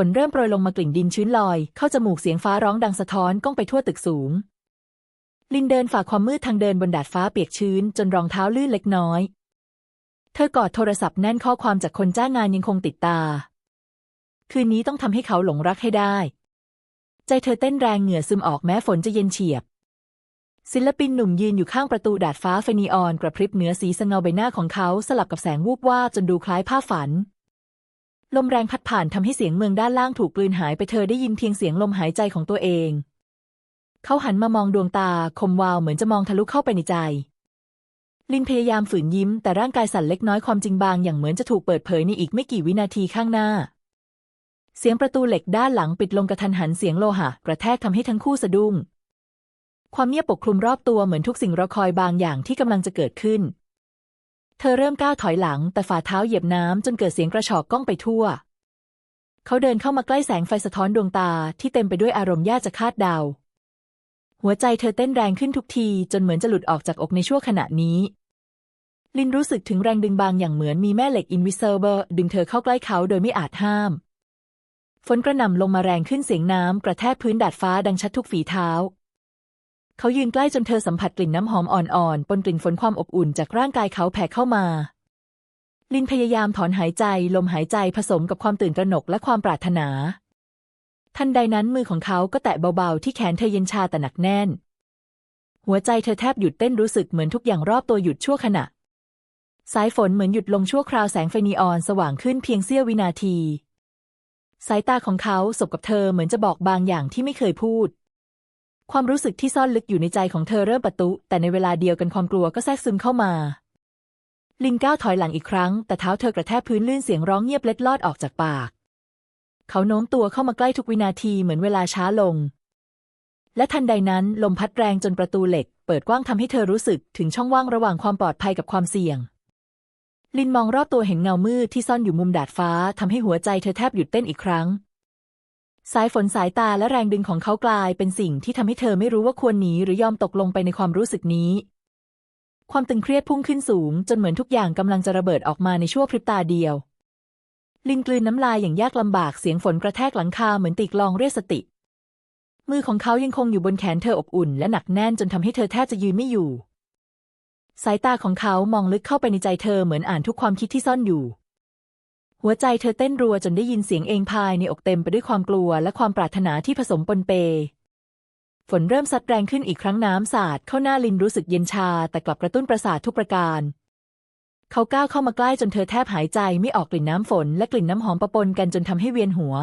ฝนเริ่มโปรยลงมากลิ่นดินชื้นลอย เข้าจมูกเสียงฟ้าร้องดังสะท้อนก้องไปทั่วตึกสูง ลินเดินฝ่าความมืดทางเดินบนดาดฟ้าเปียกชื้น จนรองเท้าลื่นเล็กน้อย เธอกอดโทรศัพท์แน่นข้อความจากคนจ้างงานยังคงติดตา คืนนี้ต้องทำให้เขาหลงรักให้ได้ ใจเธอเต้นแรงเหงื่อซึมออกแม้ฝนจะเย็นเฉียบ ศิลปินหนุ่มยืนอยู่ข้างประตูดาดฟ้าเฟนีออน กระพริบเหนือสีสเงาใบหน้าของเขาสลับกับแสงวูบวาบจนดูคล้ายภาพฝัน ลมแรงพัดผ่านทำให้เสียงเมืองด้านล่างถูกกลืนหายไปเธอได้ยินเพียงเสียงลมหายใจของตัวเอง เขาหันมามองดวงตาคมวาวเหมือนจะมองทะลุเข้าไปในใจ ลินพยายามฝืนยิ้ม แต่ร่างกายสั่นเล็กน้อยความจริงบางอย่างเหมือนจะถูกเปิดเผยในอีกไม่กี่วินาทีข้างหน้า เสียงประตูเหล็กด้านหลังปิดลงกระทันหันเสียงโลหะกระแทกทำให้ทั้งคู่สะดุ้ง ความเงียบปกคลุมรอบตัวเหมือนทุกสิ่งรอคอยบางอย่างที่กำลังจะเกิดขึ้น เธอเริ่มก้าวถอยหลังแต่ฝ่าเท้าเหยียบน้ำจนเกิดเสียงกระชอกก้องไปทั่ว เขาเดินเข้ามาใกล้แสงไฟสะท้อนดวงตาที่เต็มไปด้วยอารมณ์ยากจะคาดเดา หัวใจเธอเต้นแรงขึ้นทุกทีจนเหมือนจะหลุดออกจากอกในชั่วขณะนี้ ลินรู้สึกถึงแรงดึงบางอย่างเหมือนมีแม่เหล็กอินวิเซอร์เบอร์ดึงเธอเข้าใกล้เขาโดยไม่อาจห้าม ฝนกระหน่ำลงมาแรงขึ้นเสียงน้ำกระแทกพื้นดาดฟ้าดังชัดทุกฝีเท้า เขายืนใกล้จนเธอสัมผัสกลิ่นน้ำหอมอ่อนๆปนกลิ่นฝนความอบอุ่นจากร่างกายเขาแผ่เข้ามา ลินพยายามถอนหายใจลมหายใจผสมกับความตื่นตระหนกและความปรารถนา ทันใดนั้นมือของเขาก็แตะเบาๆที่แขนเธอเย็นชาแต่หนักแน่น หัวใจเธอแทบหยุดเต้นรู้สึกเหมือนทุกอย่างรอบตัวหยุดชั่วขณะ สายฝนเหมือนหยุดลงชั่วคราวแสงไฟนีออนสว่างขึ้นเพียงเสี้ยววินาที สายตาของเขาสบกับเธอเหมือนจะบอกบางอย่างที่ไม่เคยพูด ความรู้สึกที่ซ่อนลึกอยู่ในใจของเธอเริ่มประตุแต่ในเวลาเดียวกันความกลัวก็แทรกซึมเข้ามาลินก้าวถอยหลังอีกครั้ง แต่เท้าเธอกระแทกพื้นลื่นเสียงร้องเงียบเล็ดลอดออกจากปาก เขาโน้มตัวเข้ามาใกล้ทุกวินาทีเหมือนเวลาช้าลง และทันใดนั้นลมพัดแรงจนประตูเหล็ก เปิดกว้างทำให้เธอรู้สึกถึงช่องว่างระหว่างความปลอดภัยกับความเสี่ยง ลินมองรอบตัวเห็นเงามืดที่ซ่อนอยู่มุมดาดฟ้าทำให้หัวใจเธอแทบหยุดเต้นอีกครั้ง สายฝนสายตาและแรงดึงของเขากลายเป็นสิ่งที่ทำให้เธอไม่รู้ว่าควรหนีหรือยอมตกลงไปในความรู้สึกนี้ ความตึงเครียดพุ่งขึ้นสูง จนเหมือนทุกอย่างกำลังจะระเบิดออกมาในชั่วพริบตาเดียว ลินกลืนน้ำลายอย่างยากลำบากเสียงฝนกระแทกหลังคาเหมือนตีกลองเรียกสติ มือของเขายังคงอยู่บนแขนเธออบอุ่น และหนักแน่นจนทำให้เธอแทบจะยืนไม่อยู่ สายตาของเขามองลึกเข้าไปในใจเธอเหมือนอ่านทุกความคิดที่ซ่อนอยู่ หัวใจเธอเต้นรัวจนได้ยินเสียงเองภายในอกเต็มไปด้วยความกลัวและความปรารถนาที่ผสมปนเป ฝนเริ่มซัดแรงขึ้นอีกครั้งน้ำสาดเข้าหน้าลินรู้สึกเย็นชา แต่กลับกระตุ้นประสาททุกประการ เขาก้าวเข้ามาใกล้จนเธอแทบหายใจไม่ออกกลิ่นน้ำฝนและกลิ่นน้ำหอมปะปนกันจนทำให้เวียนหัว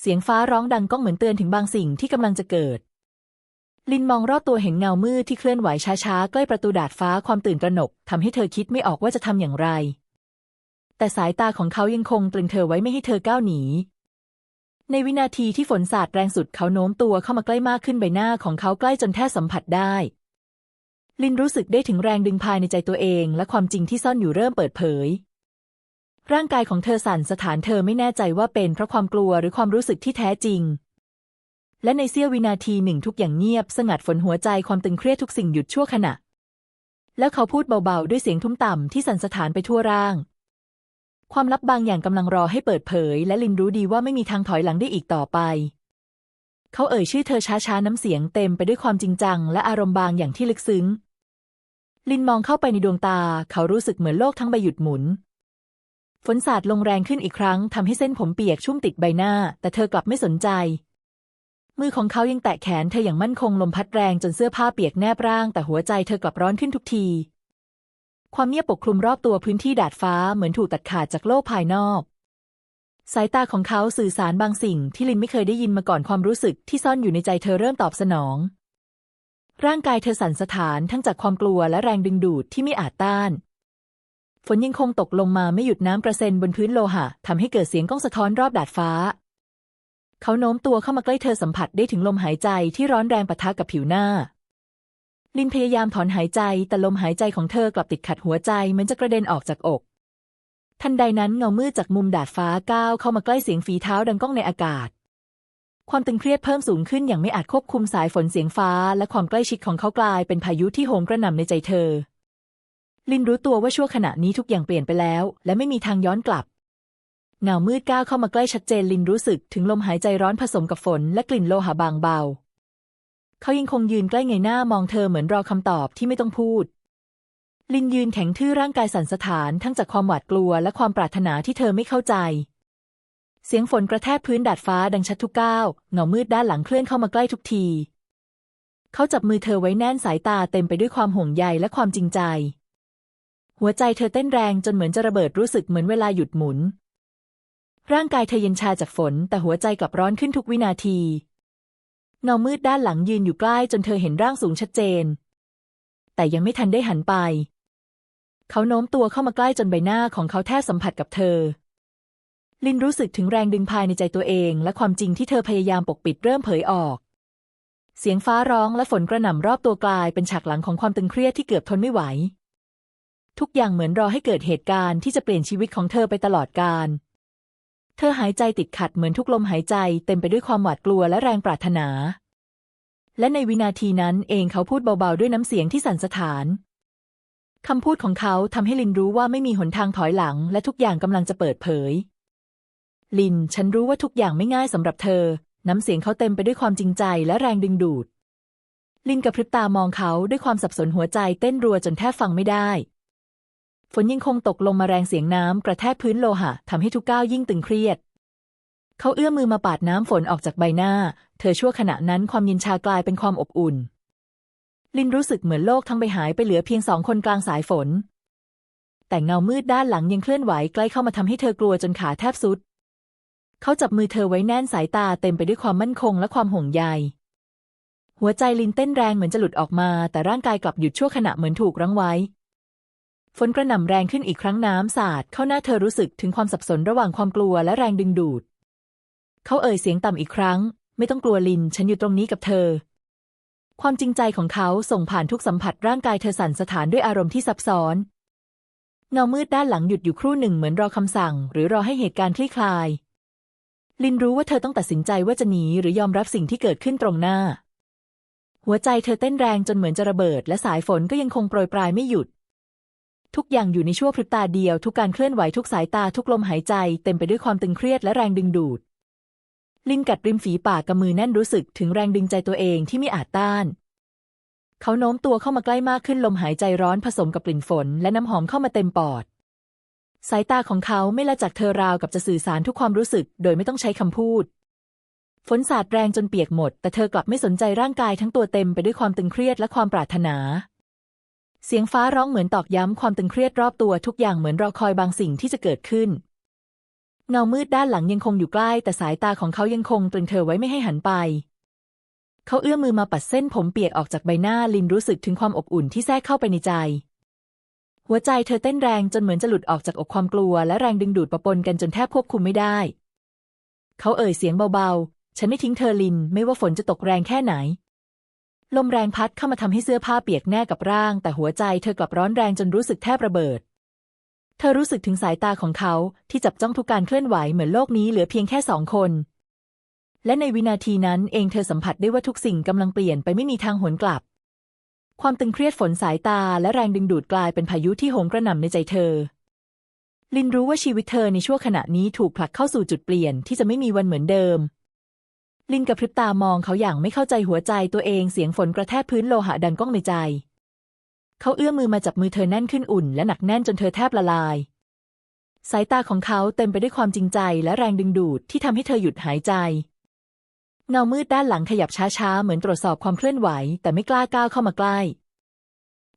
เสียงฟ้าร้องดังก้องเหมือนเตือนถึงบางสิ่งที่กำลังจะเกิด ลินมองรอบตัวเห็นเงามืดที่เคลื่อนไหวช้าๆใกล้ประตูดาดฟ้าความตื่นตระหนกทำให้เธอคิดไม่ออกว่าจะทำอย่างไร แต่สายตาของเขายังคงตรึงเธอไว้ไม่ให้เธอก้าวหนี ในวินาทีที่ฝนสาดแรงสุดเขาโน้มตัวเข้ามาใกล้มากขึ้นใบหน้าของเขาใกล้จนแทบสัมผัสได้ ลินรู้สึกได้ถึงแรงดึงภายในใจตัวเอง และความจริงที่ซ่อนอยู่เริ่มเปิดเผย ร่างกายของเธอสั่นสถานเธอไม่แน่ใจว่าเป็นเพราะความกลัวหรือความรู้สึกที่แท้จริง และในเสี้ยววินาทีหนึ่งทุกอย่างเงียบ สงัดฝนหัวใจความตึงเครียดทุกสิ่งหยุดชั่วขณะแล้วเขาพูดเบาๆ ด้วยเสียงทุ้มต่ำที่สั่นสถานไปทั่วร่าง ความลับบางอย่างกำลังรอให้เปิดเผย และลินรู้ดีว่าไม่มีทางถอยหลังได้อีกต่อไป เขาเอ่ยชื่อเธอช้าๆน้ำเสียงเต็มไปด้วยความจริงจัง และอารมณ์บางอย่างที่ลึกซึ้ง ลินมองเข้าไปในดวงตา เขารู้สึกเหมือนโลกทั้งใบหยุดหมุน ฝนสาดลงแรงขึ้นอีกครั้งทำให้เส้นผมเปียกชุ่มติดใบหน้า แต่เธอกลับไม่สนใจ มือของเขายังแตะแขนเธออย่างมั่นคงลมพัดแรงจนเสื้อผ้าเปียกแนบร่าง แต่หัวใจเธอกลับร้อนขึ้นทุกที ความเงียบปกคลุมรอบตัวพื้นที่ดาดฟ้าเหมือนถูกตัดขาดจากโลกภายนอก สายตาของเขาสื่อสารบางสิ่งที่ลินไม่เคยได้ยินมาก่อนความรู้สึกที่ซ่อนอยู่ในใจเธอเริ่มตอบสนอง ร่างกายเธอสั่นสะท้านทั้งจากความกลัวและแรงดึงดูดที่ไม่อาจต้าน ฝนยังคงตกลงมาไม่หยุดน้ำกระเซ็นบนพื้นโลหะทำให้เกิดเสียงก้องสะท้อนรอบดาดฟ้า เขาโน้มตัวเข้ามาใกล้เธอสัมผัสได้ถึงลมหายใจที่ร้อนแรงปะทะกับผิวหน้า ลินพยายามถอนหายใจแต่ลมหายใจของเธอกลับติดขัดหัวใจเหมือนจะกระเด็นออกจากอก ทันใดนั้นเงามืดจากมุมดาดฟ้าก้าวเข้ามาใกล้เสียงฝีเท้าดังก้องในอากาศ ความตึงเครียดเพิ่มสูงขึ้นอย่างไม่อาจควบคุมสายฝนเสียงฟ้า และความใกล้ชิดของเขากลายเป็นพายุที่โหมกระหน่ำในใจเธอ ลินรู้ตัวว่าชั่วขณะนี้ทุกอย่างเปลี่ยนไปแล้ว และไม่มีทางย้อนกลับเงามืดก้าวเข้ามาใกล้ชัดเจนลินรู้สึกถึงลมหายใจร้อนผสมกับฝนและกลิ่นโลหะบางเบา เขายังคงยืนใกล้เงยหน้ามองเธอเหมือนรอคำตอบที่ไม่ต้องพูด ลินยืนแข็งทื่อร่างกายสั่นสะท้านทั้งจากความหวาดกลัวและความปรารถนาที่เธอไม่เข้าใจ เสียงฝนกระแทกพื้นดาดฟ้าดังชัดทุกก้าวเงามืดด้านหลังเคลื่อนเข้ามาใกล้ทุกที เขาจับมือเธอไว้แน่นสายตาเต็มไปด้วยความห่วงใยและความจริงใจ หัวใจเธอเต้นแรงจนเหมือนจะระเบิดรู้สึกเหมือนเวลาหยุดหมุน ร่างกายเธอเย็นชาจากฝน แต่หัวใจกลับร้อนขึ้นทุกวินาที เงามืดด้านหลังยืนอยู่ใกล้จนเธอเห็นร่างสูงชัดเจน แต่ยังไม่ทันได้หันไป เขาโน้มตัวเข้ามาใกล้จนใบหน้าของเขาแทบสัมผัสกับเธอ ลินรู้สึกถึงแรงดึงภายในใจตัวเอง และความจริงที่เธอพยายามปกปิดเริ่มเผยออก เสียงฟ้าร้องและฝนกระหน่ำรอบตัวกลายเป็นฉากหลังของความตึงเครียดที่เกือบทนไม่ไหว ทุกอย่างเหมือนรอให้เกิดเหตุการณ์ที่จะเปลี่ยนชีวิตของเธอไปตลอดกาล เธอหายใจติดขัดเหมือนทุกลมหายใจเต็มไปด้วยความหวาดกลัวและแรงปรารถนา และในวินาทีนั้นเองเขาพูดเบาๆด้วยน้ำเสียงที่สั่นสะท้านคำพูดของเขาทำให้ลินรู้ว่าไม่มีหนทางถอยหลัง และทุกอย่างกำลังจะเปิดเผย ลิน ฉันรู้ว่าทุกอย่างไม่ง่ายสำหรับเธอ น้ำเสียงเขาเต็มไปด้วยความจริงใจและแรงดึงดูด ลินกระพริบตามองเขาด้วยความสับสนหัวใจเต้นรัวจนแทบฟังไม่ได้ ฝนยังคงตกลงมาแรงเสียงน้ำกระแทกพื้นโลหะทำให้ทุกก้าวยิ่งตึงเครียด เขาเอื้อมมือมาปาดน้ำฝนออกจากใบหน้า เธอชั่วขณะนั้นความเย็นชากลายเป็นความอบอุ่น ลินรู้สึกเหมือนโลกทั้งใบหายไปเหลือเพียงสองคนกลางสายฝน แต่เงามืดด้านหลังยังเคลื่อนไหวใกล้เข้ามาทำให้เธอกลัวจนขาแทบสุด เขาจับมือเธอไว้แน่นสายตาเต็มไปด้วยความมั่นคงและความห่วงใยหัวใจลินเต้นแรงเหมือนจะหลุดออกมา แต่ร่างกายกลับหยุดชั่วขณะเหมือนถูกรั้งไว้ ฝนกระหน่ำแรงขึ้นอีกครั้งน้ำสาดเข้าหน้าเธอรู้สึกถึงความสับสนระหว่างความกลัวและแรงดึงดูด เขาเอ่ยเสียงต่ำอีกครั้ง ไม่ต้องกลัวลิน ฉันอยู่ตรงนี้กับเธอ ความจริงใจของเขาส่งผ่านทุกสัมผัสร่างกายเธอสั่นสะท้านด้วยอารมณ์ที่ซับซ้อนเงามืดด้านหลังหยุดอยู่ครู่หนึ่งเหมือนรอคำสั่ง หรือรอให้เหตุการณ์คลี่คลาย ลินรู้ว่าเธอต้องตัดสินใจว่าจะหนีหรือยอมรับสิ่งที่เกิดขึ้นตรงหน้า หัวใจเธอเต้นแรงจนเหมือนจะระเบิด และสายฝนก็ยังคงโปรยปลายไม่หยุด ทุกอย่างอยู่ในชั่วพริบตาเดียว ทุกการเคลื่อนไหวทุกสายตาทุกลมหายใจ เต็มไปด้วยความตึงเครียดและแรงดึงดูด ลินกัดริมฝีปากกับมือแน่นรู้สึกถึงแรงดึงใจตัวเองที่ไม่อาจต้าน เขาโน้มตัวเข้ามาใกล้มากขึ้นลมหายใจร้อนผสมกับกลิ่นฝน และน้ำหอมเข้ามาเต็มปอด สายตาของเขาไม่ละจากเธอราวกับจะสื่อสารทุกความรู้สึก โดยไม่ต้องใช้คำพูดฝนสาดแรงจนเปียกหมด แต่เธอกลับไม่สนใจร่างกายทั้งตัวเต็มไปด้วยความตึงเครียดและความปรารถนา เสียงฟ้าร้องเหมือนตอกย้ำความตึงเครียดรอบตัวทุกอย่างเหมือนรอคอยบางสิ่งที่จะเกิดขึ้น เงามืดด้านหลังยังคงอยู่ใกล้ แต่สายตาของเขายังคงตรึงเธอไว้ไม่ให้หันไป เขาเอื้อมมือมาปัดเส้นผมเปียกออกจากใบหน้าลินรู้สึกถึงความอบอุ่นที่แทรกเข้าไปในใจ หัวใจเธอเต้นแรงจนเหมือนจะหลุดออกจากอกความกลัว และแรงดึงดูดปะปนกันจนแทบควบคุมไม่ได้ เขาเอ่ยเสียงเบาๆ ฉันไม่ทิ้งเธอลิน ไม่ว่าฝนจะตกแรงแค่ไหน ลมแรงพัดเข้ามาทำให้เสื้อผ้าเปียกแน่กับร่าง แต่หัวใจเธอกลับร้อนแรงจนรู้สึกแทบระเบิด เธอรู้สึกถึงสายตาของเขาที่จับจ้องทุกการเคลื่อนไหวเหมือนโลกนี้เหลือเพียงแค่สองคน และในวินาทีนั้นเองเธอสัมผัสได้ว่าทุกสิ่งกำลังเปลี่ยนไปไม่มีทางหวนกลับ ความตึงเครียดฝนสายตาและแรงดึงดูดกลายเป็นพายุที่โหมกระหน่ำในใจเธอ ลินรู้ว่าชีวิตเธอในช่วงขณะนี้ถูกผลักเข้าสู่จุดเปลี่ยนที่จะไม่มีวันเหมือนเดิม ลินกระพริบตามองเขาอย่างไม่เข้าใจหัวใจตัวเองเสียงฝนกระแทกพื้นโลหะดังก้องในใจ เขาเอื้อมมือมาจับมือเธอแน่นขึ้นอุ่นและหนักแน่นจนเธอแทบละลาย สายตาของเขาเต็มไปด้วยความจริงใจและแรงดึงดูดที่ทำให้เธอหยุดหายใจ เงามืดด้านหลังขยับช้าๆ เหมือนตรวจสอบความเคลื่อนไหว แต่ไม่กล้าก้าวเข้ามาใกล้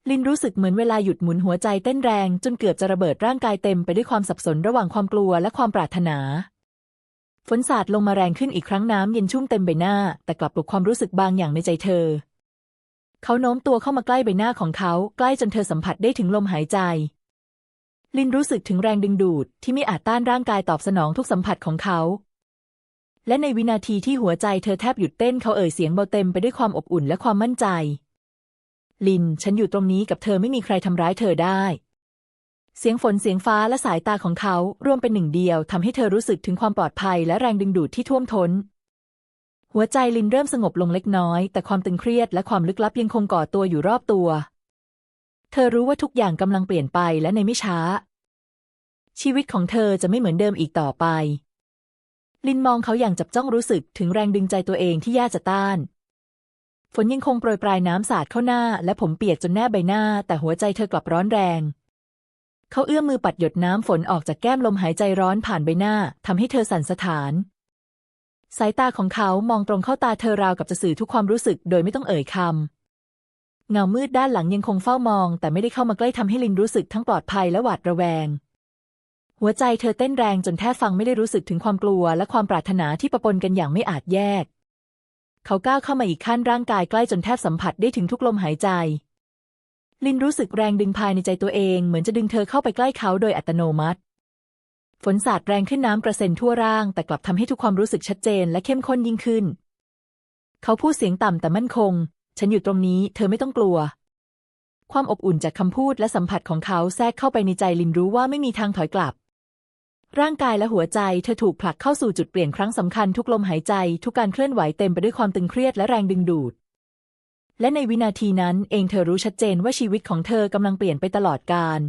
ลินรู้สึกเหมือนเวลาหยุดหมุนหัวใจเต้นแรง จนเกือบจะระเบิดร่างกายเต็มไปด้วยความสับสนระหว่างความกลัวและความปรารถนา ฝนสาดลงมาแรงขึ้นอีกครั้งน้ำเย็นชุ่มเต็มใบหน้า แต่กลับปลุกความรู้สึกบางอย่างในใจเธอ เขาโน้มตัวเข้ามาใกล้ใบหน้าของเขา ใกล้จนเธอสัมผัสได้ถึงลมหายใจ ลินรู้สึกถึงแรงดึงดูด ที่ไม่อาจต้านร่างกายตอบสนองทุกสัมผัสของเขา และในวินาทีที่หัวใจเธอแทบหยุดเต้นเขาเอ่ยเสียงเบาเต็มไปด้วยความอบอุ่นและความมั่นใจ ลิน ฉันอยู่ตรงนี้กับเธอไม่มีใครทำร้ายเธอได้ เสียงฝนเสียงฟ้าและสายตาของเขารวมเป็นหนึ่งเดียวทำให้เธอรู้สึกถึงความปลอดภัยและแรงดึงดูดที่ท่วมท้น หัวใจลินเริ่มสงบลงเล็กน้อย แต่ความตึงเครียดและความลึกลับยังคงก่อตัวอยู่รอบตัว เธอรู้ว่าทุกอย่างกำลังเปลี่ยนไปและในไม่ช้า ชีวิตของเธอจะไม่เหมือนเดิมอีกต่อไป ลินมองเขาอย่างจับจ้องรู้สึกถึงแรงดึงใจตัวเองที่ยากจะต้าน ฝนยังคงโปรยปลายน้ำสาดเข้าหน้า และผมเปียกจนแนบใบหน้า แต่หัวใจเธอกลับร้อนแรง เขาเอื้อมมือปัดหยดน้ำฝนออกจากแก้มลมหายใจร้อนผ่านใบหน้าทำให้เธอสั่นสะท้าน สายตาของเขามองตรงเข้าตาเธอราวกับจะสื่อทุกความรู้สึกโดยไม่ต้องเอ่ยคำเงามืดด้านหลังยังคงเฝ้ามอง แต่ไม่ได้เข้ามาใกล้ทำให้ลินรู้สึกทั้งปลอดภัยและหวาดระแวง หัวใจเธอเต้นแรงจนแทบฟังไม่ได้รู้สึกถึงความกลัว และความปรารถนาที่ปะปนกันอย่างไม่อาจแยก เขาก้าวเข้ามาอีกขั้นร่างกายใกล้จนแทบสัมผัสได้ถึงทุกลมหายใจ ลินรู้สึกแรงดึงภายในใจตัวเอง เหมือนจะดึงเธอเข้าไปใกล้เขาโดยอัตโนมัติ ฝนสาดแรงขึ้นน้ำกระเซ็นทั่วร่าง แต่กลับทำให้ทุกความรู้สึกชัดเจนและเข้มข้นยิ่งขึ้น เขาพูดเสียงต่ำแต่มั่นคง ฉันอยู่ตรงนี้ เธอไม่ต้องกลัว ความอบอุ่นจากคำพูดและสัมผัสของเขาแทรกเข้าไปในใจลินรู้ว่าไม่มีทางถอยกลับ ร่างกายและหัวใจเธอถูกผลักเข้าสู่จุดเปลี่ยนครั้งสำคัญทุกลมหายใจ ทุกการเคลื่อนไหวเต็มไปด้วยความตึงเครียดและแรงดึงดูด และในวินาทีนั้นเองเธอรู้ชัดเจนว่าชีวิตของเธอกำลังเปลี่ยนไปตลอดกาล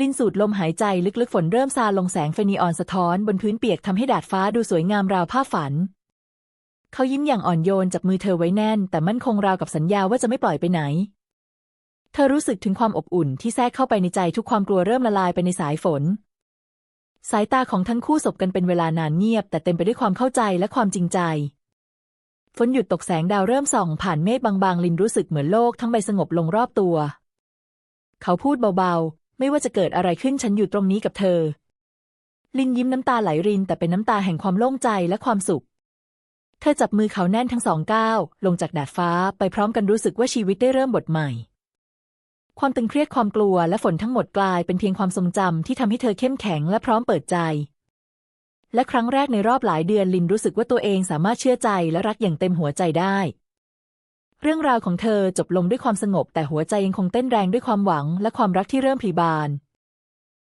ลินสูดลมหายใจลึกๆฝนเริ่มซาลงแสงเฟนีออนสะท้อนบนพื้นเปียกทำให้ดาดฟ้าดูสวยงามราวภาฝัน เขายิ้มอย่างอ่อนโยนจับมือเธอไว้แน่น แต่มั่นคงราวกับสัญญาว่าจะไม่ปล่อยไปไหน เธอรู้สึกถึงความอบอุ่นที่แทรกเข้าไปในใจทุกความกลัวเริ่มละลายไปในสายฝน สายตาของทั้งคู่สบกันเป็นเวลานานเงียบ แต่เต็มไปด้วยความเข้าใจและความจริงใจ ฝนหยุดตกแสงดาวเริ่มส่อง ผ่านเมฆบางๆ ลินรู้สึกเหมือนโลกทั้งใบสงบลงรอบตัว เขาพูดเบาๆ ไม่ว่าจะเกิดอะไรขึ้นฉันอยู่ตรงนี้กับเธอ ลินยิ้มน้ำตาไหลริน แต่เป็นน้ำตาแห่งความโล่งใจและความสุข เธอจับมือเขาแน่นทั้งสองก้าวลงจากดาดฟ้าไปพร้อมกันรู้สึกว่าชีวิตได้เริ่มบทใหม่ ความตึงเครียดความกลัวและฝนทั้งหมดกลายเป็นเพียงความทรงจำที่ทำให้เธอเข้มแข็งและพร้อมเปิดใจ และครั้งแรกในรอบหลายเดือนลินรู้สึกว่าตัวเองสามารถเชื่อใจและรักอย่างเต็มหัวใจได้ เรื่องราวของเธอจบลงด้วยความสงบแต่หัวใจยังคงเต้นแรงด้วยความหวังและความรักที่เริ่มพลีบาน